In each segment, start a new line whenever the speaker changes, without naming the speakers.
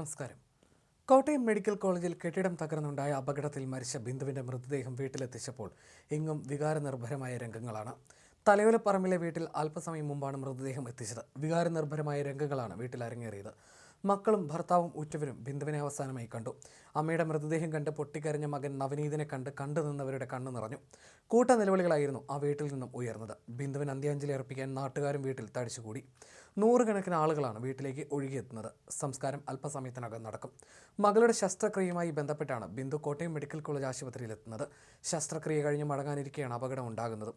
നമസ്കാരം. കോട്ടയം മെഡിക്കൽ കോളേജിൽ കെട്ടിടം തകർന്നുണ്ടായ അപകടത്തിൽ മരിച്ച ബിന്ദുവിന്റെ മൃതദേഹം വീട്ടിലെത്തിച്ചപ്പോൾ എങ്ങും വികാരനിർഭരമായ രംഗങ്ങളാണ്. തലയോലപ്പറമ്പിലെ വീട്ടിൽ അല്പസമയം മുമ്പാണ് മൃതദേഹം എത്തിച്ചത്. വികാരനിർഭരമായ രംഗങ്ങളാണ് വീട്ടിൽ അരങ്ങേറിയത്. മക്കളും ഭർത്താവും ഉറ്റവരും ബിന്ദുവിനെ അവസാനമായി കണ്ടു. അമ്മയുടെ മൃതദേഹം കണ്ട് പൊട്ടിക്കരഞ്ഞ മകൻ നവനീതിനെ കണ്ട് കണ്ടു നിന്നവരുടെ കണ്ണു നിറഞ്ഞു. കൂട്ട നിലവിളികളായിരുന്നു ആ വീട്ടിൽ നിന്നും ഉയർന്നത്. ബിന്ദുവിന് അന്ത്യാഞ്ജലി അർപ്പിക്കാൻ നാട്ടുകാരും വീട്ടിൽ തടിച്ചുകൂടി. നൂറുകണക്കിന് ആളുകളാണ് വീട്ടിലേക്ക് ഒഴുകിയെത്തുന്നത്. സംസ്കാരം അല്പസമയത്തിനകം നടക്കും. മകളുടെ ശസ്ത്രക്രിയയുമായി ബന്ധപ്പെട്ടാണ് ബിന്ദു കോട്ടയം മെഡിക്കൽ കോളേജ് ആശുപത്രിയിൽ എത്തുന്നത് ശസ്ത്രക്രിയ കഴിഞ്ഞ് മടങ്ങാനിരിക്കെയാണ് അപകടം ഉണ്ടാകുന്നത്.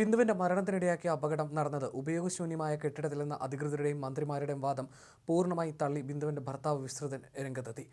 ബിന്ദുവിന്റെ മരണത്തിനിടയാക്കിയ അപകടം നടന്നത് ഉപയോഗശൂന്യമായ കെട്ടിടത്തിൽ നിന്ന് അധികൃതരുടെയും മന്ത്രിമാരുടെയും വാദം പൂർണമായി തള്ളി ബിന്ദുവിന്റെ ഭർത്താവ് വിശ്രുതൻ രംഗത്തെത്തി.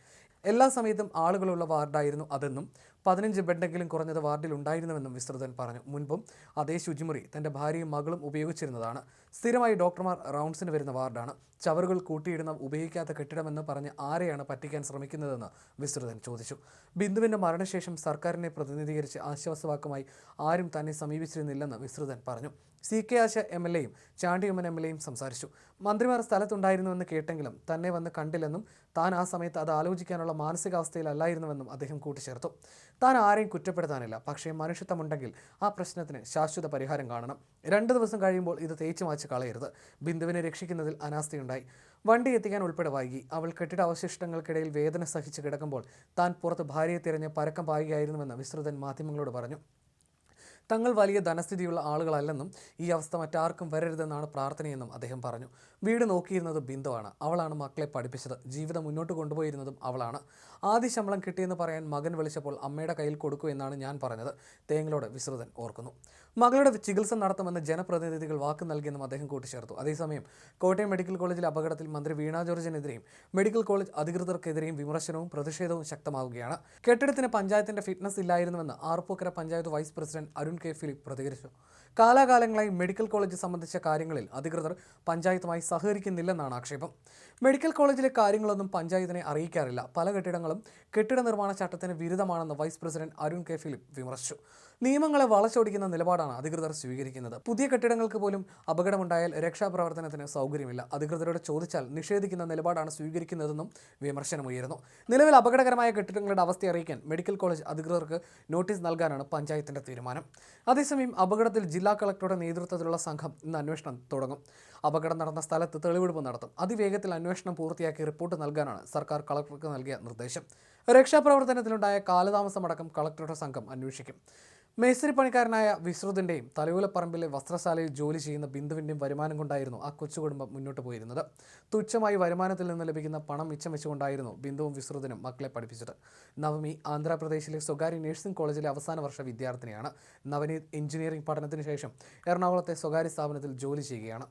എല്ലാ സമയത്തും ആളുകളുള്ള വാർഡായിരുന്നു അതെന്നും പതിനഞ്ച് ബെഡെങ്കിലും കുറഞ്ഞത് വാർഡിൽ ഉണ്ടായിരുന്നുവെന്നും വിസ്തൃതൻ പറഞ്ഞു. മുൻപും അതേ ശുചിമുറി തന്റെ ഭാര്യയും മകളും ഉപയോഗിച്ചിരുന്നതാണ്. സ്ഥിരമായി ഡോക്ടർമാർ റൗണ്ട്സിന് വരുന്ന വാർഡാണ്. ചവറുകൾ കൂട്ടിയിടുന്ന ഉപയോഗിക്കാത്ത കെട്ടിടമെന്ന് പറഞ്ഞ് ആരെയാണ് പറ്റിക്കാൻ ശ്രമിക്കുന്നതെന്ന് വിസ്തൃതൻ ചോദിച്ചു. ബിന്ദുവിന്റെ മരണശേഷം സർക്കാരിനെ പ്രതിനിധീകരിച്ച് ആശ്വാസവാക്കുമായി ആരും തന്നെ സമീപിച്ചിരുന്നില്ലെന്ന് വിസ്തൃതൻ പറഞ്ഞു. C K Asha M L എയും ചാണ്ടിയമ്മൻ എം എൽ എയും സംസാരിച്ചു. മന്ത്രിമാർ സ്ഥലത്തുണ്ടായിരുന്നുവെന്ന് കേട്ടെങ്കിലും തന്നെ വന്ന് കണ്ടില്ലെന്നും താൻ ആ സമയത്ത് അത് ആലോചിക്കാനുള്ള മാനസികാവസ്ഥയിലല്ലായിരുന്നുവെന്നും അദ്ദേഹം കൂട്ടിച്ചേർത്തു. താൻ ആരെയും കുറ്റപ്പെടുത്താനില്ല പക്ഷേ മനുഷ്യത്വമുണ്ടെങ്കിൽ ആ പ്രശ്നത്തിന് ശാശ്വത പരിഹാരം കാണണം. രണ്ട് ദിവസം കഴിയുമ്പോൾ ഇത് തേച്ചു മാച്ച് കളയരുത്. ബിന്ദുവിനെ രക്ഷിക്കുന്നതിൽ അനാസ്ഥയുണ്ടായി. വണ്ടി എത്തിക്കാൻ ഉൾപ്പെടെ വൈകി. അവൾ കെട്ടിട അവശിഷ്ടങ്ങൾക്കിടയിൽ വേദന സഹിച്ച് കിടക്കുമ്പോൾ താൻ പുറത്ത് ഭാര്യയെ തിരഞ്ഞ് പരക്കം പായുകയായിരുന്നുവെന്ന് വിസ്തൃതൻ മാധ്യമങ്ങളോട് പറഞ്ഞു. തങ്ങൾ വലിയ ധനസ്ഥിതിയുള്ള ആളുകളല്ലെന്നും ഈ അവസ്ഥ മറ്റാർക്കും വരരുതെന്നാണ് പ്രാർത്ഥനയെന്നും അദ്ദേഹം പറഞ്ഞു. വീട് നോക്കിയിരുന്നത് ബിന്ദുവാണ്. അവളാണ് മക്കളെ പഠിപ്പിച്ചത്. ജീവിതം മുന്നോട്ട് കൊണ്ടുപോയിരുന്നതും അവളാണ്. ആദ്യ ശമ്പളം കിട്ടിയെന്ന് പറയാൻ മകൻ വിളിച്ചപ്പോൾ അമ്മയുടെ കയ്യിൽ കൊടുക്കൂ എന്നാണ് ഞാൻ പറഞ്ഞത്. തേങ്ങളോട് വിശ്രുതൻ ഓർക്കുന്നു. മകളുടെ ചികിത്സ നടത്തുമെന്ന് ജനപ്രതിനിധികൾ വാക്ക് നൽകിയെന്നും അദ്ദേഹം കൂട്ടിച്ചേർത്തു. അതേസമയം കോട്ടയം മെഡിക്കൽ കോളേജിലെ അപകടത്തിൽ മന്ത്രി വീണ ജോർജിനെതിരെയും മെഡിക്കൽ കോളേജ് അധികൃതർക്കെതിരെയും വിമർശനവും പ്രതിഷേധവും ശക്തമാവുകയാണ്. കെട്ടിടത്തിന് പഞ്ചായത്തിന്റെ fitness ഇല്ലായിരുന്നുവെന്ന് Arpookara panchayat vice president Arun K Philip പ്രതികരിച്ചു. കാലാകാലങ്ങളായി മെഡിക്കൽ കോളേജ് സംബന്ധിച്ച കാര്യങ്ങളിൽ അധികൃതർ പഞ്ചായത്തുമായി സഹകരിക്കുന്നില്ലെന്നാണ് ആക്ഷേപം. മെഡിക്കൽ കോളേജിലെ കാര്യങ്ങളൊന്നും പഞ്ചായത്തിനെ അറിയിക്കാറില്ല. പല കെട്ടിടങ്ങളും കെട്ടിട നിർമ്മാണ ചട്ടത്തിന് വിരുദ്ധമാണെന്ന് vice president Arun K Philip വിമർശിച്ചു. നിയമങ്ങളെ വളച്ചൊടിക്കുന്ന നിലപാടാണ് അധികൃതർ സ്വീകരിക്കുന്നത്. പുതിയ കെട്ടിടങ്ങൾക്ക് പോലും അപകടമുണ്ടായാൽ രക്ഷാപ്രവർത്തനത്തിന് സൗകര്യമില്ല. അധികൃതരോട് ചോദിച്ചാൽ നിഷേധിക്കുന്ന നിലപാടാണ് സ്വീകരിക്കുന്നതെന്നും വിമർശനമുയരുന്നു. നിലവിൽ അപകടകരമായ കെട്ടിടങ്ങളുടെ അവസ്ഥ അറിയിക്കാൻ മെഡിക്കൽ കോളേജ് അധികൃതർക്ക് നോട്ടീസ് നൽകാനാണ് പഞ്ചായത്തിന്റെ തീരുമാനം. അതേസമയം അപകടത്തിൽ ജില്ലാ കളക്ടറുടെ നേതൃത്വത്തിലുള്ള സംഘം ഇന്ന് അന്വേഷണം തുടങ്ങും. അപകടം നടന്ന സ്ഥലത്ത് തെളിവെടുപ്പ് നടത്തും. അതിവേഗത്തിൽ അന്വേഷണം പൂർത്തിയാക്കി റിപ്പോർട്ട് നൽകാനാണ് സർക്കാർ കളക്ടർക്ക് നൽകിയ നിർദ്ദേശം. രക്ഷാപ്രവർത്തനത്തിലുണ്ടായ കാലതാമസമടക്കം കളക്ടറുടെ സംഘം അന്വേഷിക്കും. മേസ്തിരി പണിക്കാരനായ വിശ്രുതിന്റെയും തലയൂലപ്പറമ്പിലെ വസ്ത്രശാലയിൽ ജോലി ചെയ്യുന്ന ബിന്ദുവിന്റെയും വരുമാനം കൊണ്ടായിരുന്നു ആ കൊച്ചു കുടുംബം മുന്നോട്ട് പോയിരുന്നത്. തുച്ഛമായി വരുമാനത്തിൽ നിന്ന് ലഭിക്കുന്ന പണം മിച്ചം വെച്ചുകൊണ്ടായിരുന്നു ബിന്ദുവും വിശ്രുതിനും മക്കളെ പഠിപ്പിച്ചത്. നവമി ആന്ധ്രാപ്രദേശിലെ സ്വകാര്യ നഴ്സിംഗ് കോളേജിലെ അവസാന വർഷ വിദ്യാർത്ഥിനിയാണ്. നവനീത് എഞ്ചിനീയറിംഗ് പഠനത്തിന് ശേഷം എറണാകുളത്തെ സ്വകാര്യ സ്ഥാപനത്തിൽ ജോലി ചെയ്യുകയാണ്.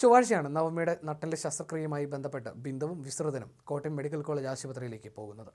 ചൊവ്വാഴ്ചയാണ് നവമിയുടെ നട്ടലിന്റെ ശസ്ത്രക്രിയയുമായി ബന്ധപ്പെട്ട് ബിന്ദുവും വിശ്രുതനും കോട്ടയം മെഡിക്കൽ കോളേജ് ആശുപത്രിയിലേക്ക് പോകുന്നത്.